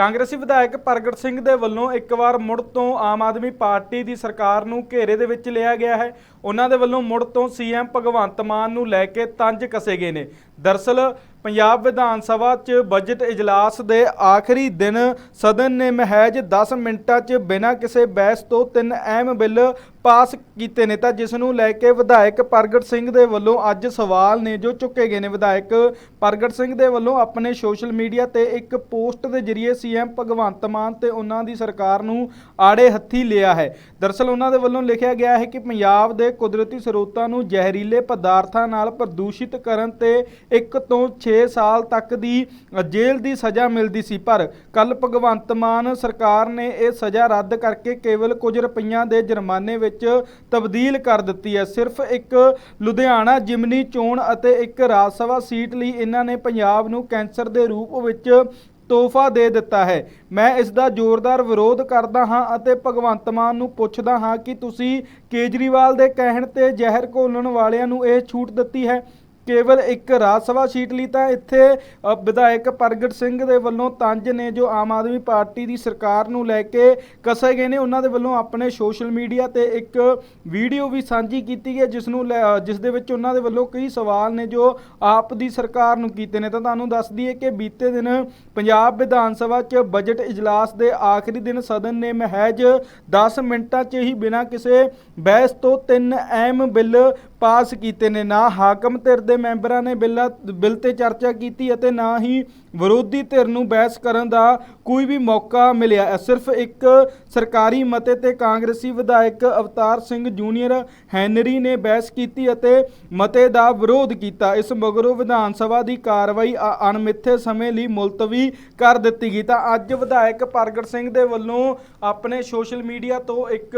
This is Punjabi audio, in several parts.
ਕਾਂਗਰਸੀ ਵਿਧਾਇਕ ਪ੍ਰਗਟ ਸਿੰਘ ਦੇ ਵੱਲੋਂ ਇੱਕ ਵਾਰ ਮੁੜ ਤੋਂ ਆਮ ਆਦਮੀ ਪਾਰਟੀ ਦੀ ਸਰਕਾਰ ਨੂੰ ਘੇਰੇ ਦੇ ਵਿੱਚ ਲਿਆ ਗਿਆ ਹੈ। ਉਹਨਾਂ ਦੇ ਵੱਲੋਂ ਮੁੜ ਤੋਂ ਸੀਐਮ ਭਗਵੰਤ ਮਾਨ ਨੂੰ ਲੈ ਕੇ ਤੰਜ ਕਸੇ ਗਏ ਨੇ। ਦਰਸਲ ਪੰਜਾਬ ਵਿਧਾਨ ਸਭਾ 'ਚ ਬਜਟ ਇਜਲਾਸ ਦੇ ਆਖਰੀ ਦਿਨ ਸਦਨ ਨੇ ਮਹਿਜ 10 ਮਿੰਟਾਂ 'ਚ ਬਿਨਾਂ ਕਿਸੇ ਬਹਿਸ ਤੋਂ ਤਿੰਨ ਅਹਿਮ ਬਿੱਲ ਪਾਸ ਕੀਤੇ ਨੇ ਤਾਂ ਜਿਸ ਨੂੰ ਲੈ ਕੇ ਵਿਧਾਇਕ ਪ੍ਰਗਟ ਸਿੰਘ ਦੇ ਵੱਲੋਂ ਅੱਜ ਸਵਾਲ ਨੇ ਜੋ ਚੁੱਕੇ ਗਏ ਨੇ। ਵਿਧਾਇਕ ਪ੍ਰਗਟ ਸਿੰਘ ਦੇ ਵੱਲੋਂ ਆਪਣੇ ਸੋਸ਼ਲ ਮੀਡੀਆ ਤੇ ਇੱਕ ਪੋਸਟ ਦੇ ਜ਼ਰੀਏ ਸੀਐਮ ਭਗਵੰਤ ਮਾਨ ਤੇ ਉਹਨਾਂ ਦੀ ਸਰਕਾਰ ਨੂੰ ਆੜੇ ਹੱਥੀ ਲਿਆ ਹੈ। ਦਰਸਲ ਉਹਨਾਂ ਦੇ ਵੱਲੋਂ ਲਿਖਿਆ ਗਿਆ ਹੈ ਕਿ ਪੰਜਾਬ ਦੇ ਕੁਦਰਤੀ ਸਰੋਤਾਂ ਨੂੰ ਜ਼ਹਿਰੀਲੇ ਪਦਾਰਥਾਂ ਨਾਲ ਪ੍ਰਦੂਸ਼ਿਤ ਕਰਨ ਤੇ 1 ਤੋਂ 6 ਸਾਲ ਤੱਕ ਦੀ ਜੇਲ੍ਹ ਦੀ ਸਜ਼ਾ ਮਿਲਦੀ ਸੀ, ਪਰ ਕੱਲ ਭਗਵੰਤ ਮਾਨ ਸਰਕਾਰ ਨੇ ਇਹ ਸਜ਼ਾ ਰੱਦ ਕਰਕੇ ਕੇਵਲ ਕੁਝ ਰੁਪਈਆਂ ਦੇ ਜੁਰਮਾਨੇ ਵਿੱਚ ਤਬਦੀਲ ਕਰ ਦਿੱਤੀ ਹੈ। ਸਿਰਫ ਇੱਕ ਲੁਧਿਆਣਾ ਜਿਮਨੀ ਚੋਣ ਅਤੇ ਇੱਕ ਰਾਜ ਸਭਾ ਸੀਟ ਲਈ ਇਹਨਾਂ ਨੇ ਪੰਜਾਬ ਨੂੰ ਕੈਂਸਰ ਦੇ ਰੂਪ ਵਿੱਚ ਤੋਹਫਾ ਦੇ ਦਿੱਤਾ ਹੈ। ਮੈਂ ਇਸ ਦਾ ਜ਼ੋਰਦਾਰ ਵਿਰੋਧ ਕਰਦਾ ਹਾਂ ਅਤੇ ਭਗਵੰਤ ਮਾਨ ਨੂੰ ਪੁੱਛਦਾ ਹਾਂ ਕਿ ਤੁਸੀਂ ਕੇਜਰੀਵਾਲ ਦੇ ਕਹਿਣ ਤੇ ਜ਼ਹਿਰ ਘੋਲਣ ਵਾਲਿਆਂ ਨੂੰ ਇਹ ਛੂਟ ਦਿੱਤੀ ਹੈ? ਕੇਵਲ ਇੱਕ ਰਾਜ ਸਭਾ ਸੀਟ ਲਈ ਤਾਂ ਇੱਥੇ ਵਿਧਾਇਕ ਪ੍ਰਗਟ ਸਿੰਘ ਦੇ ਵੱਲੋਂ ਤੰਜ ਨੇ ਜੋ ਆਮ ਆਦਮੀ ਪਾਰਟੀ ਦੀ ਸਰਕਾਰ ਨੂੰ ਲੈ ਕੇ ਕਸੇ ਗਏ ਨੇ, ਉਹਨਾਂ ਦੇ ਵੱਲੋਂ ਆਪਣੇ ਸੋਸ਼ਲ ਮੀਡੀਆ ਤੇ ਇੱਕ ਵੀਡੀਓ ਵੀ ਸਾਂਝੀ ਕੀਤੀ ਹੈ, ਜਿਸ ਨੂੰ ਲੈ- ਜਿਸ ਦੇ ਵਿੱਚ ਉਹਨਾਂ ਦੇ ਵੱਲੋਂ ਕਈ ਸਵਾਲ ਨੇ ਜੋ ਆਪ ਦੀ ਸਰਕਾਰ ਨੂੰ ਕੀਤੇ ਨੇ। ਤਾਂ ਤੁਹਾਨੂੰ ਦੱਸ ਦਈਏ ਕਿ ਬੀਤੇ ਦਿਨ ਪੰਜਾਬ ਵਿਧਾਨ ਸਭਾ 'ਚ ਬਜਟ ਇਜਲਾਸ ਦੇ ਆਖਰੀ ਦਿਨ ਸਦਨ ਨੇ ਮਹਿਜ 10 ਮਿੰਟਾਂ 'ਚ ਹੀ ਬਿਨਾਂ ਕਿਸੇ ਬਹਿਸ ਤੋਂ ਤਿੰਨ ਅਹਿਮ ਬਿੱਲ ਪਾਸ ਕੀਤੇ ਨੇ। ਨਾ ਹਾਕਮ ਧਿਰ ਦੇ ਮੈਂਬਰਾਂ ਨੇ ਬਿੱਲਾਂ ਬਿੱਲ ਤੇ ਚਰਚਾ ਕੀਤੀ ਅਤੇ ਨਾ ਹੀ ਵਿਰੋਧੀ ਧਿਰ ਨੂੰ ਬਹਿਸ ਕਰਨ ਦਾ ਕੋਈ ਵੀ ਮੌਕਾ ਮਿਲਿਆ। ਸਿਰਫ ਇੱਕ ਸਰਕਾਰੀ ਮਤੇ ਤੇ ਕਾਂਗਰਸੀ ਵਿਧਾਇਕ ਅਵਤਾਰ ਸਿੰਘ ਜੂਨੀਅਰ ਹੈਨਰੀ ਨੇ ਬਹਿਸ ਕੀਤੀ ਅਤੇ ਮਤੇ ਦਾ ਵਿਰੋਧ ਕੀਤਾ। ਇਸ ਮਗਰੋਂ ਵਿਧਾਨ ਸਭਾ ਦੀ ਕਾਰਵਾਈ ਅਣਮਿੱਥੇ ਸਮੇਂ ਲਈ ਮੁਲਤਵੀ ਕਰ ਦਿੱਤੀ ਗਈ। ਤਾਂ ਅੱਜ ਵਿਧਾਇਕ ਪ੍ਰਗਟ ਸਿੰਘ ਦੇ ਵੱਲੋਂ ਆਪਣੇ ਸੋਸ਼ਲ ਮੀਡੀਆ ਤੋਂ ਇੱਕ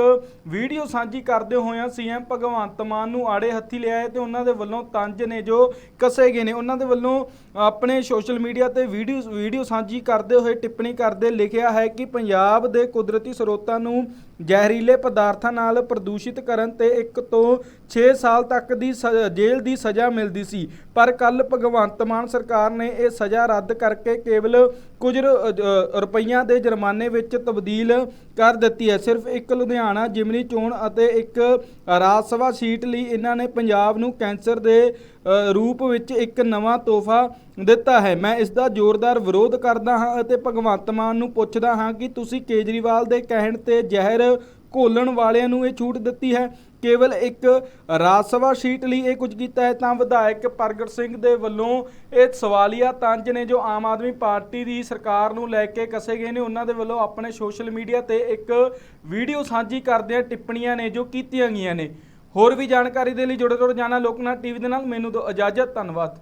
ਵੀਡੀਓ ਸਾਂਝੀ ਕਰਦੇ ਹੋਇਆਂ ਸੀਐਮ ਭਗਵੰਤ ਮਾਨ ਨੂੰ ਆੜੇ ਹੱਥੀ ਲਿਆ ਹੈ ਤੇ ਉਹਨਾਂ ਦੇ ਵੱਲੋਂ ਤੰਜ ਨੇ ਜੋ ਕਸੇ ਗਏ ਨੇ, ਉਹਨਾਂ ਦੇ ਵੱਲੋਂ ਆਪਣੇ ਸੋਸ਼ਲ ਮੀਡੀਆ ਤੇ ਵੀਡੀਓ ਵੀਡੀਓ ਸਾਂਝੀ ਕਰਦੇ ਹੋਏ ਟਿੱਪਣੀ ਕਰਦੇ ਲਿਖਿਆ ਹੈ ਕਿ ਪੰਜਾਬ ਦੇ ਕੁਦਰਤੀ ਸਰੋਤਾਂ ਨੂੰ ਜ਼ਹਿਰੀਲੇ ਪਦਾਰਥਾਂ ਨਾਲ ਪ੍ਰਦੂਸ਼ਿਤ ਕਰਨ ਤੇ 1 ਤੋਂ 6 ਸਾਲ ਤੱਕ ਦੀ ਸ- ਜੇਲ੍ਹ ਦੀ ਸਜ਼ਾ ਮਿਲਦੀ ਸੀ। ਪਰ ਕੱਲ ਭਗਵੰਤ ਮਾਨ ਸਰਕਾਰ ਨੇ ਇਹ ਸਜ਼ਾ ਰੱਦ ਕਰਕੇ ਕੇਵਲ ਕੁਝ ਰੁਪਈਆਂ ਦੇ ਜੁਰਮਾਨੇ ਵਿੱਚ ਤਬਦੀਲ ਕਰ ਦਿੱਤੀ ਹੈ। ਸਿਰਫ ਇੱਕ ਲੁਧਿਆਣਾ, ਜਿਮਨੀ ਚੋਣ ਅਤੇ ਇੱਕ ਰਾਜ ਸਭਾ ਸੀਟ ਲਈ ਇਹਨਾਂ ਨੇ ਪੰਜਾਬ ਨੂੰ ਕੈਂਸਰ ਦੇ ਰੂਪ ਵਿੱਚ ਇੱਕ ਨਵਾਂ ਤੋਹਫਾ ਦਿੱਤਾ ਹੈ। ਮੈਂ ਇਸ ਦਾ ਜ਼ੋਰਦਾਰ ਵਿਰੋਧ ਕਰਦਾ ਹਾਂ ਅਤੇ ਭਗਵੰਤ ਮਾਨ ਨੂੰ ਪੁੱਛਦਾ ਹਾਂ ਕਿ ਤੁਸੀਂ ਕੇਜਰੀਵਾਲ ਦੇ ਕਹਿਣ ਤੇ ਜ਼ਹਿਰ ਘੋਲਣ ਵਾਲਿਆਂ ਨੂੰ ਇਹ ਛੂਟ ਦਿੱਤੀ ਹੈ। ਕੇਵਲ ਇੱਕ ਰਾਜ ਸਭਾ ਸੀਟ ਲਈ ਇਹ ਕੁਝ ਕੀਤਾ ਹੈ, ਤਾਂ ਵਿਧਾਇਕ ਪ੍ਰਗਟ ਸਿੰਘ ਦੇ ਵੱਲੋਂ ਇਹ ਸਵਾਲੀਆ ਤੰਜ ਨੇ ਜੋ ਆਮ ਆਦਮੀ ਪਾਰਟੀ ਦੀ ਸਰਕਾਰ ਨੂੰ ਲੈ ਕੇ ਕਸੇ ਗਏ ਨੇ, ਉਹਨਾਂ ਦੇ ਵੱਲੋਂ ਆਪਣੇ ਸੋਸ਼ਲ ਮੀਡੀਆ ਤੇ ਇੱਕ ਵੀਡੀਓ ਸਾਂਝੀ ਕਰਦਿਆਂ ਟਿੱਪਣੀਆਂ ਨੇ, ਜੋ ਕੀਤੀਆਂ ਗਈਆਂ ਨੇ। ਹੋਰ ਵੀ ਜਾਣਕਾਰੀ ਦੇ ਲਈ ਜੁੜੇ ਰਹੋ ਜਾਣਾ ਲੋਕਨਾਥ ਟੀਵੀ ਦੇ ਨਾਲ, ਮੈਨੂੰ ਦਿਓ ਇਜਾਜ਼ਤ, ਧੰਨਵਾਦ।